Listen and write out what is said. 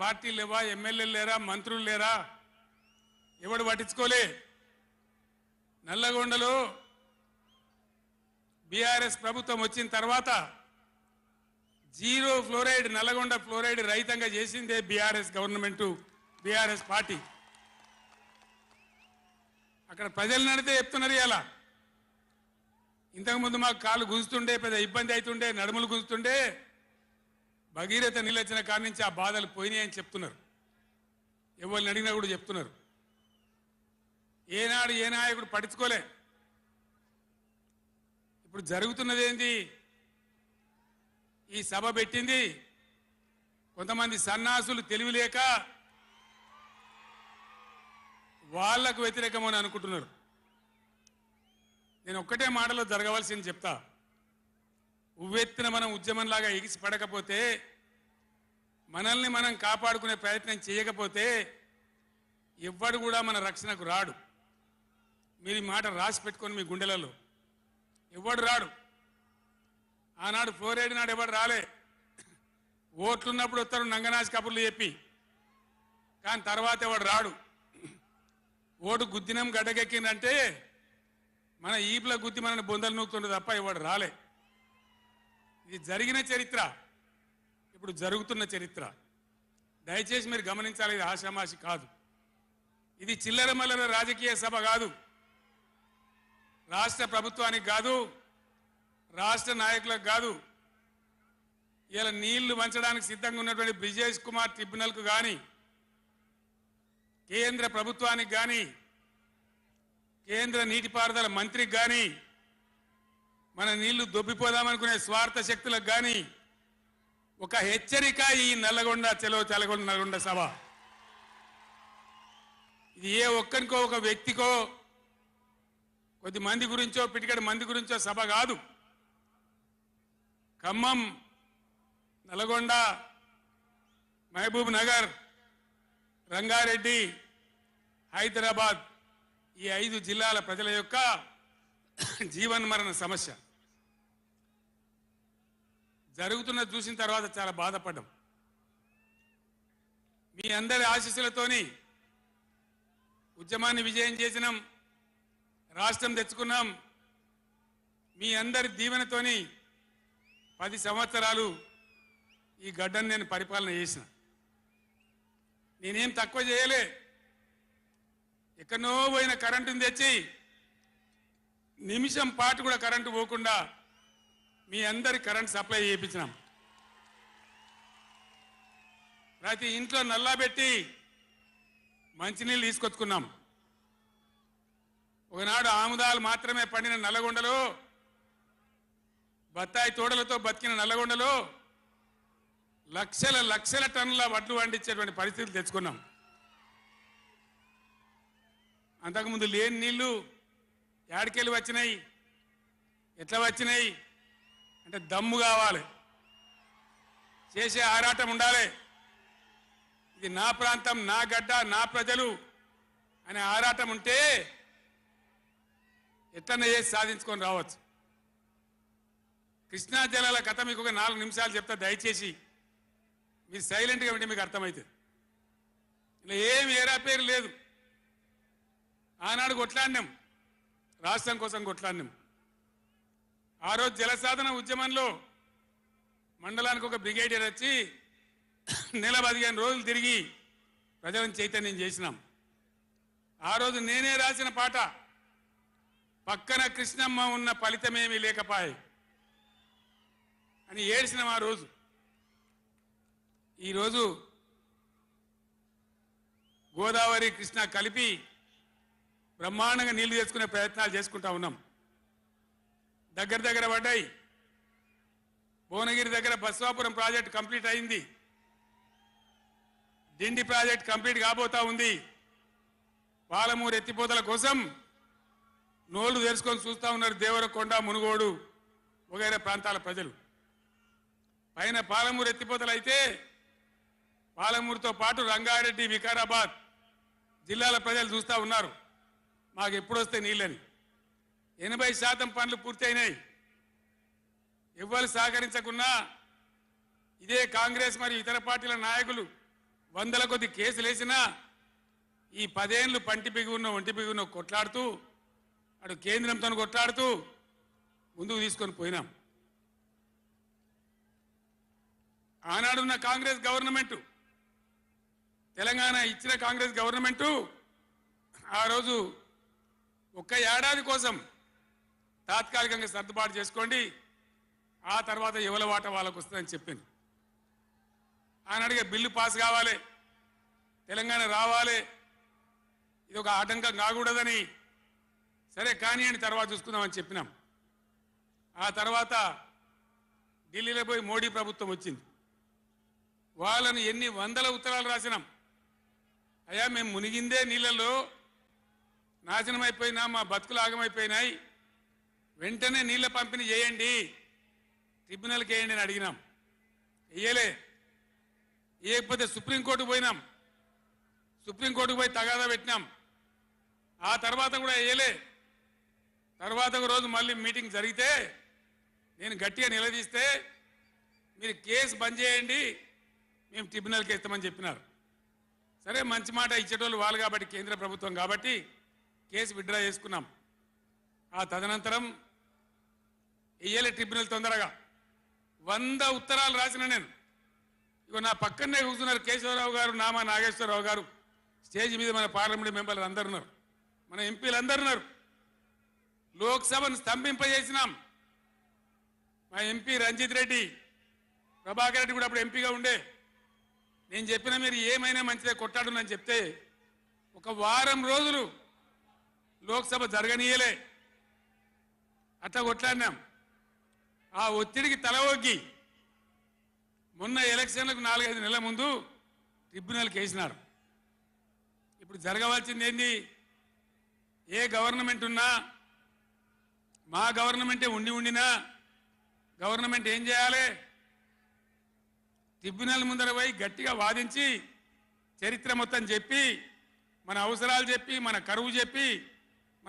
పార్టీలు లేవా ఎమ్మెల్యేలు లేరా మంత్రులు లేరా? ఎవడు పట్టించుకోలే? నల్లగొండలో బీఆర్ఎస్ ప్రభుత్వం వచ్చిన తర్వాత జీరో ఫ్లోరైడ్ నల్లగొండ ఫ్లోరైడ్ రహితంగా చేసిందే బీఆర్ఎస్ గవర్నమెంట్ బీఆర్ఎస్ పార్టీ. అక్కడ ప్రజలు నడితే చెప్తున్నారు ఇలా ఇంతకుముందు మాకు కాళ్ళు గుంజుతుండే పెద్ద ఇబ్బంది అవుతుండే నడుములు గుంజుతుండే భగీరథ నిలచిన కాడి నుంచి ఆ బాధలు పోయినాయని చెప్తున్నారు. ఎవరిని అడిగినా కూడా చెప్తున్నారు. ఏనాడు ఏ నాయకుడు పట్టించుకోలే. ఇప్పుడు జరుగుతున్నది ఏంది? ఈ సభ పెట్టింది కొంతమంది సన్నాసులు తెలివిలేక వాళ్ళకు వ్యతిరేకమని అనుకుంటున్నారు. నేను ఒక్కటే మాటలో జరగవలసింది చెప్తా. ఉవ్వెత్తిన మనం ఉద్యమంలాగా ఎగిసి పడకపోతే మనల్ని మనం కాపాడుకునే ప్రయత్నం చేయకపోతే ఎవ్వడు కూడా మన రక్షణకు రాడు. మీరు ఈ మాట రాసి పెట్టుకొని మీ గుండెలలో. ఎవడు రాడు. ఆనాడు ఫ్లోరైడ్ నాడు ఎవడు రాలే. ఓట్లున్నప్పుడు వస్తారు నంగనాజ్ కబుర్లు చెప్పి. కానీ తర్వాత ఎవడు రాడు? ఓటు గుద్దినం గడ్డకెక్కిందంటే మన ఈపుల గుద్ది మనని బొందలు నూకుతుండే తప్ప ఎవడు రాలే. ఇది జరిగిన చరిత్ర. ఇప్పుడు జరుగుతున్న చరిత్ర. దయచేసి మీరు గమనించాలి ఇది ఆషామాషి కాదు. ఇది చిల్లర మల్లర రాజకీయ సభ కాదు. రాష్ట్ర ప్రభుత్వానికి కాదు రాష్ట్ర నాయకులకు కాదు. ఇలా నీళ్ళు వంచడానికి సిద్ధంగా ఉన్నటువంటి బ్రిజేష్ కుమార్ ట్రిబ్యునల్కు కానీ కేంద్ర ప్రభుత్వానికి కానీ కేంద్ర నీటిపారుదల మంత్రికి కానీ మన నీళ్ళు దొబ్బిపోదామనుకునే స్వార్థ శక్తులకు కానీ ఒక హెచ్చరిక ఈ నల్లగొండ చెలో తెలగొండ నల్గొండ సభ. ఇది ఏ ఒక్కరికో ఒక వ్యక్తికో కొద్ది మంది గురించో పిటికడి మంది గురించో సభ కాదు. ఖమ్మం నల్గొండ మహబూబ్ నగర్ రంగారెడ్డి హైదరాబాద్ ఈ ఐదు జిల్లాల ప్రజల యొక్క జీవన్మరణ సమస్య. జరుగుతున్నది చూసిన తర్వాత చాలా బాధపడ్డాం. మీ అందరి ఆశీస్సులతోని ఉద్యమాన్ని విజయం చేసినాం రాష్ట్రం తెచ్చుకున్నాం. మీ అందరి దీవెనతోని పది సంవత్సరాలు ఈ గడ్డను నేను పరిపాలన చేసిన. నేనేం తక్కువ చేయలే. ఎక్కడో పోయిన కరెంటుని తెచ్చి నిమిషం పాటు కూడా కరెంటు పోకుండా మీ అందరి కరెంట్ సప్లై చేయించినాం. ప్రతి ఇంట్లో నల్లా పెట్టి మంచినీళ్ళు తీసుకొచ్చుకున్నాం. ఒకనాడు ఆముదాలు మాత్రమే పండిన నల్లగొండలు బత్తాయి తోడలతో బతికిన నల్లగొండలు లక్షల లక్షల టన్నుల వడ్లు పండించేటువంటి పరిస్థితులు తెచ్చుకున్నాం. అంతకుముందు లేని నీళ్ళు యాడికెళ్ళి వచ్చినాయి ఎట్లా వచ్చినాయి? అంటే దమ్ము కావాలి. చేసే ఆరాటం ఉండాలి. ఇది నా ప్రాంతం నా గడ్డ నా ప్రజలు అనే ఆరాటం ఉంటే ఎట్లనే చేసి సాధించుకొని రావచ్చు. కృష్ణా జలాల కథ మీకు ఒక నాలుగు నిమిషాలు చెప్తా దయచేసి. మీరు సైలెంట్గా ఉంటే మీకు అర్థమవుతుంది ఇలా ఏమి ఏరా పేరు లేదు. ఆనాడు కొట్లాడినాం. రాష్ట్రం కోసం కొట్లాడినాం. ఆ రోజు జలసాధన ఉద్యమంలో మండలానికి ఒక బ్రిగేడియర్ వచ్చి నెల పదిహేను రోజులు తిరిగి ప్రజలను చైతన్యం చేసినాం. ఆ రోజు నేనే రాసిన పాట పక్కన కృష్ణమ్మ ఉన్న ఫలితమేమీ లేకపాయే అని ఏడ్చినాం ఆ రోజు. ఈరోజు గోదావరి కృష్ణ కలిపి బ్రహ్మాండంగా నీళ్ళు తెచ్చుకునే ప్రయత్నాలు చేసుకుంటా ఉన్నాం. దగ్గర దగ్గర పడ్డాయి. భువనగిరి దగ్గర బస్వాపురం ప్రాజెక్ట్ కంప్లీట్ అయింది. దిండి ప్రాజెక్ట్ కంప్లీట్ కాబోతా ఉంది. పాలమూరు ఎత్తిపోతల కోసం నోళ్ళు తెరుచుకొని చూస్తా ఉన్నారు దేవరకొండ మునుగోడు వగైరా ప్రాంతాల ప్రజలు. పైన పాలమూరు ఎత్తిపోతలు అయితే పాలమూరుతో పాటు రంగారెడ్డి వికారాబాద్ జిల్లాల ప్రజలు చూస్తా ఉన్నారు. మాకు ఎప్పుడొస్తే నీళ్ళని. ఎనభై శాతం పనులు పూర్తయినాయి. ఎవ్వరు సహకరించకున్నా ఇదే కాంగ్రెస్ మరియు ఇతర పార్టీల నాయకులు వందల కొద్ది కేసులేసినా ఈ పదేళ్ళు పంటి బిగున్న ఉన్న ఒంటి బిగున్న ఉన్న కొట్లాడుతూ అటు కేంద్రంతో కొట్లాడుతూ ముందుకు తీసుకొని పోయినాం. ఆనాడున్న కాంగ్రెస్ గవర్నమెంటు తెలంగాణ ఇచ్చిన కాంగ్రెస్ గవర్నమెంటు ఆ రోజు ఒక్క ఏడాది కోసం తాత్కాలికంగా సర్దుబాటు చేసుకోండి. ఆ తర్వాత ఎవల వాట వాళ్ళకు వస్తుందని చెప్పింది. ఆనాడిగా బిల్లు పాస్ కావాలి. తెలంగాణ రావాలి. ఇది ఒక ఆటంకం కాకూడదని. సరే కానీ అని తర్వాత చూసుకుందామని చెప్పినాం. ఆ తర్వాత ఢిల్లీలో పోయి మోడీ ప్రభుత్వం వచ్చింది. వాళ్ళని ఎన్ని వందల ఉత్తరాలు రాసినాం. అయ్యా మేము మునిగిందే నీళ్ళలో నాశనం అయిపోయినా మా బతుకులు ఆగమైపోయినాయి. వెంటనే నీళ్ళ పంపిణీ చేయండి. ట్రిబ్యునల్కి వేయండి అని అడిగినాం. వేయలే. వేయకపోతే సుప్రీంకోర్టుకు పోయినాం. సుప్రీంకోర్టుకు పోయి తగాదా పెట్టినాం. ఆ తర్వాత కూడా వేయలే. తర్వాత ఒక రోజు మళ్ళీ మీటింగ్ జరిగితే నేను గట్టిగా నిలదీస్తే మీరు కేసు బంద్ చేయండి. మేము ట్రిబ్యునల్కి ఇస్తామని చెప్పినారు. సరే మంచి మాట ఇచ్చేటోళ్ళు వాళ్ళు కాబట్టి కేంద్ర ప్రభుత్వం కాబట్టి కేసు విత్డ్రా చేసుకున్నాం. ఆ తదనంతరం ఇయ్యలే ట్రిబ్యునల్ తొందరగా. వంద ఉత్తరాలు రాసిన నేను. ఇగో నా పక్కనే కూర్చున్నారు కేశవరావు గారు నామా నాగేశ్వరరావు గారు. స్టేజ్ మీద మన పార్లమెంట్ మెంబర్లు అందరు ఉన్నారు. మన ఎంపీలు అందరు ఉన్నారు. లోక్సభను స్తంభింపజేసినాం. మా ఎంపీ రంజిత్ రెడ్డి ప్రభాకర్ రెడ్డి కూడా అప్పుడు ఎంపీగా ఉండే. నేను చెప్పిన మీరు ఏమైనా మంచిదే కొట్టాడునని చెప్తే ఒక వారం రోజులు లోక్సభ జరగనీయలే. అట్లా కొట్లాడినాం. ఆ ఒత్తిడికి తల మొన్న ఎలక్షన్లకు నాలుగైదు నెలల ముందు ట్రిబ్యునల్కి వేసినారు ఇప్పుడు జరగవలసింది ఏంది? ఏ గవర్నమెంట్ ఉన్నా మా గవర్నమెంటే ఉండి ఉండినా గవర్నమెంట్ ఏం చేయాలి? ట్రిబ్యునల్ ముందర పోయి గట్టిగా వాదించి చరిత్ర మొత్తం చెప్పి మన అవసరాలు చెప్పి మన కరువు చెప్పి